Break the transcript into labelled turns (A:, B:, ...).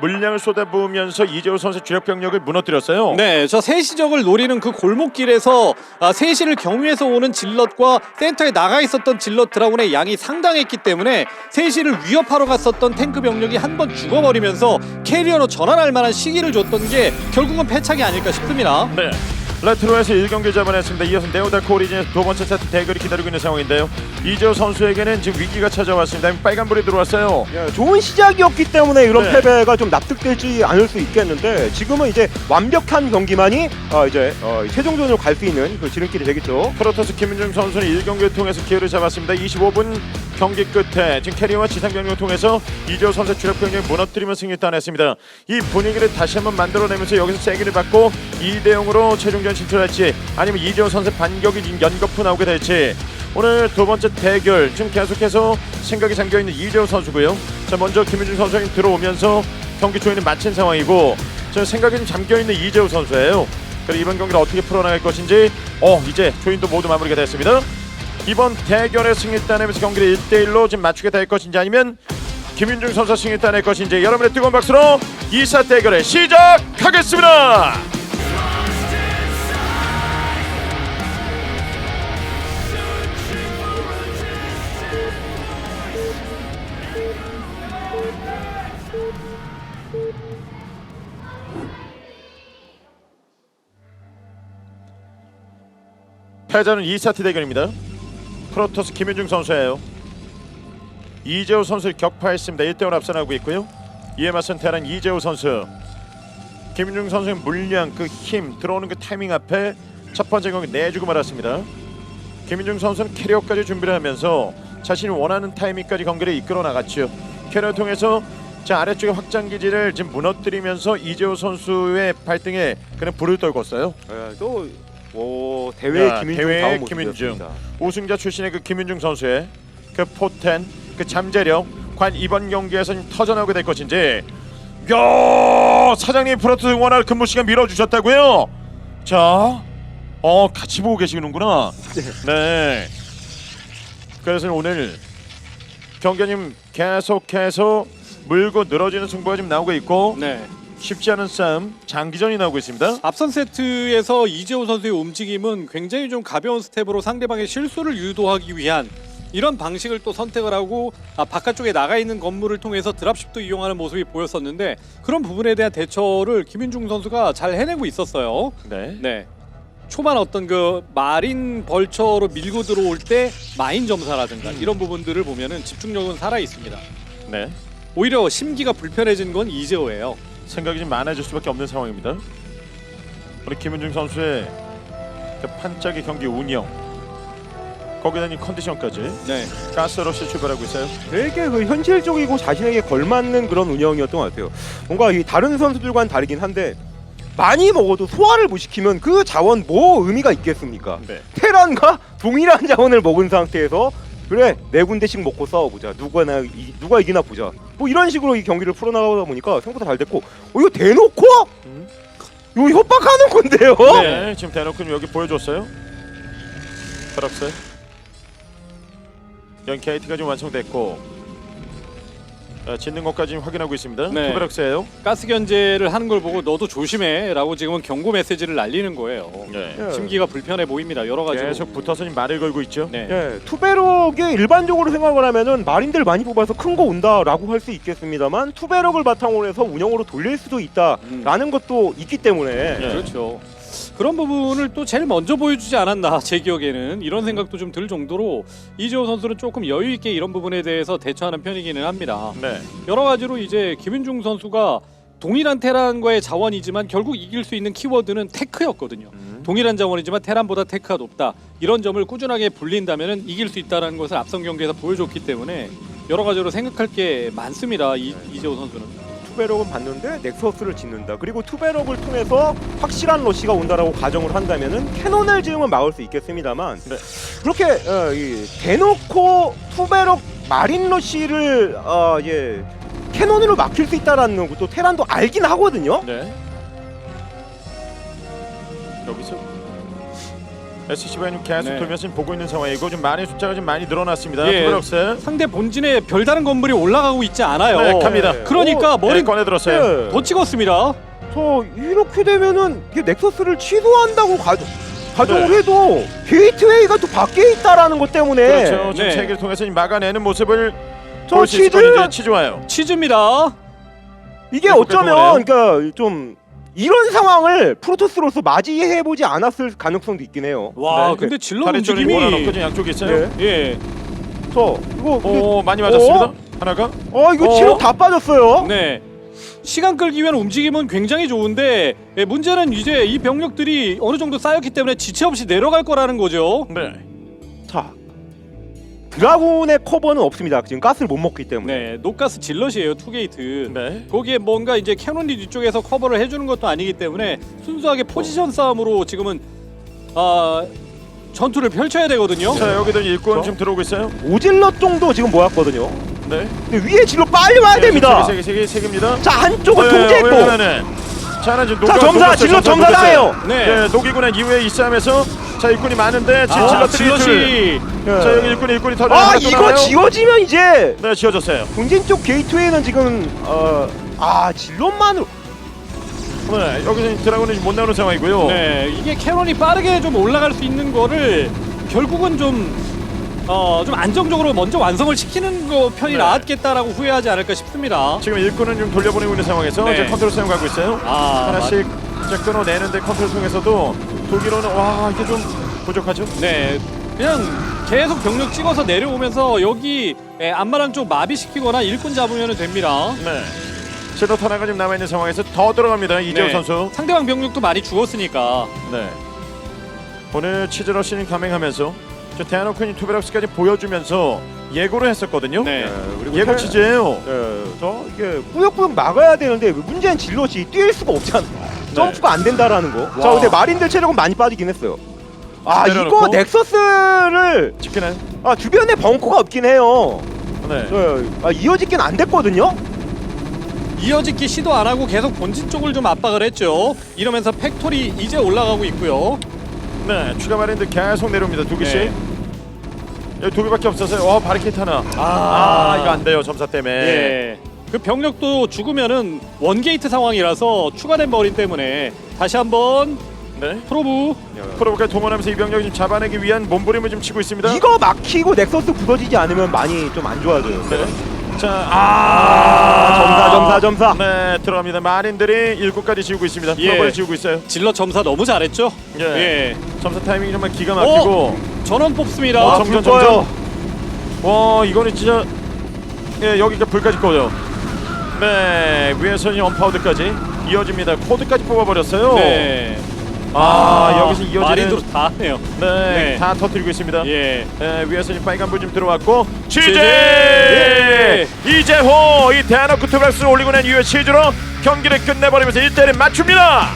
A: 물량을 쏟아부으면서 이재호 선수 주력 병력을 무너뜨렸어요.
B: 네, 저 세시적을 노리는 그 골목길에서 아, 세시를 경유해서 오는 질럿과 센터에 나가 있었던 질럿 드라군의 양이 상당했기 때문에 세시를 위협하러 갔었던 탱크 병력이 한 번 죽어버리면서 캐리어로 전환할 만한 시기를 줬던 게 결국은 패착이 아닐까 싶습니다.
A: 네. 레트로에서 1경기 잡아냈습니다. 이어서 네오다크 오리진에서 두 번째 세트 대결이 기다리고 있는 상황인데요. 이재호 선수에게는 지금 위기가 찾아왔습니다. 빨간불이 들어왔어요.
C: 예, 좋은 시작이었기 때문에 이런
A: 네.
C: 패배가 좀 납득되지 않을 수 있겠는데 지금은 이제 완벽한 경기만이 어, 이제 어, 최종전으로 갈 수 있는 그 지름길이 되겠죠.
A: 프로토스 김윤중 선수는 1경기를 통해서 기회를 잡았습니다. 25분 경기 끝에 지금 캐리어와 지상 병력을 통해서 이재호 선수 주력 병력을 무너뜨리며 승리 따냈습니다. 이 분위기를 다시 한번 만들어내면서 여기서 세기를 받고 2대 0으로 최종전 진출할지 아니면 이재호 선수 반격이 연거푸 나오게 될지 오늘 두 번째 대결 지금 계속해서 생각이 잠겨 있는 이재호 선수고요. 자 먼저 김윤중 선수가 들어오면서 경기 조인을 마친 상황이고 저 생각이 좀 잠겨 있는 이재호 선수예요. 그리고 이번 경기를 어떻게 풀어나갈 것인지 어 이제 조인도 모두 마무리가 됐습니다. 이번 대결의 승리 따내면서 경기를 1대1로 지금 맞추게 될 것인지 아니면 김윤중 선수 승리 따낼 것인지 여러분의 뜨거운 박수로 2사 대결을 시작하겠습니다. 패자는 2사트 대결입니다. 프로토스 김윤중 선수예요. 이재호 선수를 격파했습니다. 1대1 앞서나고 있고요. 이에 맞선 테란 이재호 선수. 김윤중 선수의 물량, 그 힘, 들어오는 그 타이밍 앞에 첫 번째 경기 내주고 말았습니다. 김윤중 선수는 캐리어까지 준비를 하면서 자신이 원하는 타이밍까지 경기를 이끌어 나갔죠. 캐리어 통해서 자 아래쪽의 확장 기지를 지금 무너뜨리면서 이재호 선수의 발등에 그냥 불을 떨궜어요.
C: 예, 또 오, 대회
A: 야,
C: 김윤중 다운
A: 김윤중.
C: 모습이었습니다.
A: 우승자 출신의 그 김윤중 선수의 그 포텐, 그 잠재력, 과연 이번 경기에서 좀 터져나오게 될 것인지. 야, 사장님 프로토스 응원할 근무 시간 밀어주셨다고요? 자, 어 같이 보고 계시는구나. 네. 그래서 오늘 경기님 계속해서 물고 늘어지는 승부가 지금 나오고 있고
B: 네.
A: 쉽지 않은 싸움, 장기전이 나오고 있습니다.
B: 앞선 세트에서 이재호 선수의 움직임은 굉장히 좀 가벼운 스텝으로 상대방의 실수를 유도하기 위한 이런 방식을 또 선택을 하고 아, 바깥쪽에 나가 있는 건물을 통해서 드랍십도 이용하는 모습이 보였었는데 그런 부분에 대한 대처를 김윤중 선수가 잘 해내고 있었어요.
A: 네.
B: 네. 초반 어떤 그 마린 벌처로 밀고 들어올 때 마인 점사라든가 이런 부분들을 보면은 집중력은 살아 있습니다.
A: 네.
B: 오히려 심기가 불편해진 건 이재호예요.
A: 생각이 좀 많아질 수밖에 없는 상황입니다. 우리 김은중 선수의 그 판짝의 경기 운영 거기다 이 컨디션까지
B: 네.
A: 가스러시 출발하고 있어요.
C: 되게 그 현실적이고 자신에게 걸맞는 그런 운영이었던 것 같아요. 뭔가 이 다른 선수들과는 다르긴 한데 많이 먹어도 소화를 못 시키면 그 자원 뭐 의미가 있겠습니까?
A: 네.
C: 테란과 동일한 자원을 먹은 상태에서 그래 네 군데씩 먹고 싸워보자 누가 나 이, 누가 이기나 보자 뭐 이런 식으로 이 경기를 풀어나가다 보니까 생각보다 잘 됐고 어, 이거 대놓고
A: 음.
C: 이거 협박하는 건데요
A: 네. 지금 대놓고 여기 보여줬어요. 프락스. 연 KT가 지금 완성됐고 어, 짓는 것까지 확인하고 있습니다.
B: 네.
A: 투베럭스예요.
B: 가스 견제를 하는 걸 보고 너도 조심해라고 지금은 경고 메시지를 날리는 거예요.
A: 네.
C: 예.
B: 심기가 불편해 보입니다. 여러 가지로.
A: 계속 붙어서 지금 말을 걸고 있죠.
B: 네.
C: 예, 투베럭이 일반적으로 생각을 하면은 마린들 많이 뽑아서 큰 거 온다라고 할 수 있겠습니다만 투베럭을 바탕으로 해서 운영으로 돌릴 수도 있다라는 것도 있기 때문에
A: 네.
B: 그렇죠. 그런 부분을 또 제일 먼저 보여주지 않았나 제 기억에는 이런 생각도 좀 들 정도로 이재호 선수는 조금 여유 있게 이런 부분에 대해서 대처하는 편이기는 합니다.
A: 네.
B: 여러 가지로 이제 김윤중 선수가 동일한 테란과의 자원이지만 결국 이길 수 있는 키워드는 테크였거든요.
A: 음.
B: 동일한 자원이지만 테란보다 테크가 높다. 이런 점을 꾸준하게 불린다면 이길 수 있다는 것을 앞선 경기에서 보여줬기 때문에 여러 가지로 생각할 게 많습니다. 이, 이재호 선수는.
C: 투베럭은 봤는데 넥서스를 짓는다. 그리고 투베럭을 통해서 확실한 러시가 온다라고 가정을 한다면은 캐논을 지으면 막을 수 있겠습니다만
A: 네.
C: 그렇게 어, 이, 대놓고 투베럭 마린 러시를 어, 예, 캐논으로 막힐 수 있다라는 것도 테란도 알긴 하거든요.
A: 네. 여기서 SCV가 좀 계속
B: 네.
A: 돌면서 지금 보고 있는 상황이고 좀 많이 숫자가 좀 많이 늘어났습니다.
B: 예.
A: 투브럭스.
B: 상대 본진에 별다른 건물이 올라가고 있지 않아요.
A: 네, 갑니다.
B: 그러니까 머리
A: 머리 꺼내 들었어요.
C: 네.
B: 더 찍었습니다.
C: 저 이렇게 되면은 이게 넥서스를 취소한다고 가, 가정을
A: 네.
C: 해도 게이트웨이가 또 밖에 있다라는 것 때문에
A: 그렇죠. 지금
B: 네.
A: 세계를 통해서 지금 막아내는 모습을
C: 저
A: 볼수 있을
C: 치즈
A: 와요.
B: 치즈입니다.
C: 이게
A: 네,
C: 어쩌면 그러니까 좀 이런 상황을 프로토스로서 맞이해 보지 않았을 가능성도 있긴 해요.
B: 와,
A: 네.
B: 근데 질러
A: 쪽이
B: 움직임이
A: 몰아놓고 지금 양쪽에 있어요.
C: 네.
B: 예.
C: 저 이거
A: 오 많이 맞았습니다.
C: 어?
A: 하나가.
C: 어 이거
A: 어?
C: 체력 다 빠졌어요.
B: 네. 시간 끌기 위한 움직임은 굉장히 좋은데 예, 문제는 이제 이 병력들이 어느 정도 쌓였기 때문에 지체 없이 내려갈 거라는 거죠.
A: 네.
C: 자 드라곤의 커버는 없습니다. 지금 가스를 못 먹기 때문에.
B: 네, 노가스 질럿이에요, 투게이트.
A: 네.
B: 거기에 뭔가 이제 캐논이 뒤쪽에서 커버를 해주는 것도 아니기 때문에 순수하게 포지션 싸움으로 지금은 아 전투를 펼쳐야 되거든요.
A: 자 여기도 일꾼
C: 저?
A: 좀 들어오고 있어요.
C: 오질럿 정도 지금 모았거든요.
A: 네.
C: 근데 위에 질러 빨리 와야 됩니다.
A: 세개 세개 세 개입니다.
C: 자 한쪽을
A: 네,
C: 통제했고.
A: 오늘은 자 하나 지금
C: 자, 점사. 질럿
A: 점사. 녹였어요.
B: 네.
A: 네. 난 이후에 이 싸움에서 자 일꾼이 많은데 지금
B: 아,
A: 둘.
B: 질럿이
A: 자 여기 일꾼이 일꾼이
C: 더아 이거 지워지면 이제
A: 네 지어졌어요.
C: 본진 쪽 게이트웨이는 지금 어아 질럿만으로
A: 네 여기서 드라곤이 못 나오는 상황이고요.
B: 네, 이게 캐논이 빠르게 좀 올라갈 수 있는 거를 결국은 좀 어, 좀 안정적으로 먼저 완성을 시키는 거 편이
A: 네.
B: 나았겠다라고 후회하지 않을까 싶습니다.
A: 지금 일꾼은 좀 돌려보내고 있는 상황에서
B: 네.
A: 이제 컨트롤 사용하고 있어요.
B: 아,
A: 하나씩 이제 끊어내는데 컨트롤 통해서도 독일어는 와 이게 좀 부족하죠.
B: 네, 그냥 계속 병력 찍어서 내려오면서 여기 예, 안마랑 쪽 마비시키거나 일꾼 잡으면 됩니다.
A: 네. 섀도우 하나가 지금 남아 있는 상황에서 더 들어갑니다 이재호
B: 네,
A: 선수.
B: 상대방 병력도 많이 죽었으니까.
A: 네. 오늘 치즈러시는 감행하면서 저 대한오크님 투베락스까지 보여주면서 예고를 했었거든요.
B: 네.
C: 그리고
A: 예고
C: 태-
A: 치즈예요.
C: 예, 저 이게 꾸역꾸역 막아야 되는데 문제는 질럿이 뛸 수가 없잖아. 점프가 안 된다라는 거. 자
B: 와.
C: 근데 마린들 체력은 많이 빠지긴 했어요. 아
A: 내려놓고.
C: 이거 넥서스를
A: 치킨은.
C: 아 주변에 벙커가 없긴 해요.
A: 네.
C: 예, 아, 이어지긴 안 됐거든요.
B: 이어짓기 시도 안 하고 계속 본진 쪽을 좀 압박을 했죠. 이러면서 팩토리 이제 올라가고 있고요.
A: 네. 추가 마린들 계속 내려옵니다 두 개씩.
B: 네.
A: 여기 두 개밖에 없어서요. 와 바리케이트 하나. 아, 이거 안 돼요 점사 때문에.
B: 예. 그 병력도 죽으면은 원게이트 상황이라서 추가된 버린 때문에 다시 한번
A: 네.
B: 프로브
A: 프로브까지 동원하면서 이 병력을 좀 잡아내기 위한 몸부림을 좀 치고 있습니다.
C: 이거 막히고 넥서스 부서지지 않으면 많이 좀 안 좋아져요.
A: 네. 자,
C: 아, 점사 점사 점사.
A: 네 들어갑니다. 마린들이 일곱까지 지우고 있습니다.
B: 예.
A: 프로브를 지우고 있어요.
B: 질러 점사 너무 잘했죠.
A: 예.
B: 예.
A: 점사 타이밍이 정말 기가 막히고.
B: 전원 뽑습니다.
A: 와,
C: 아,
A: 점점,
C: 불 꺼요.
A: 와 이거는 진짜 예 여기가 불까지 꺼요. 네 위에서는 언파우드까지 이어집니다. 코드까지 뽑아버렸어요.
B: 네.
A: 아, 여기서 이어지는
B: 마린으로 다 하네요.
A: 네,
B: 네.
A: 다 터뜨리고 있습니다.
B: 예.
A: 예, 위에서 지금 빨간 불 좀 들어왔고
B: 취재!
A: 취재 이재호 이 대한민국 투박스를 올리고 난 이후에 시즈로 경기를 끝내버리면서 1대1 맞춥니다.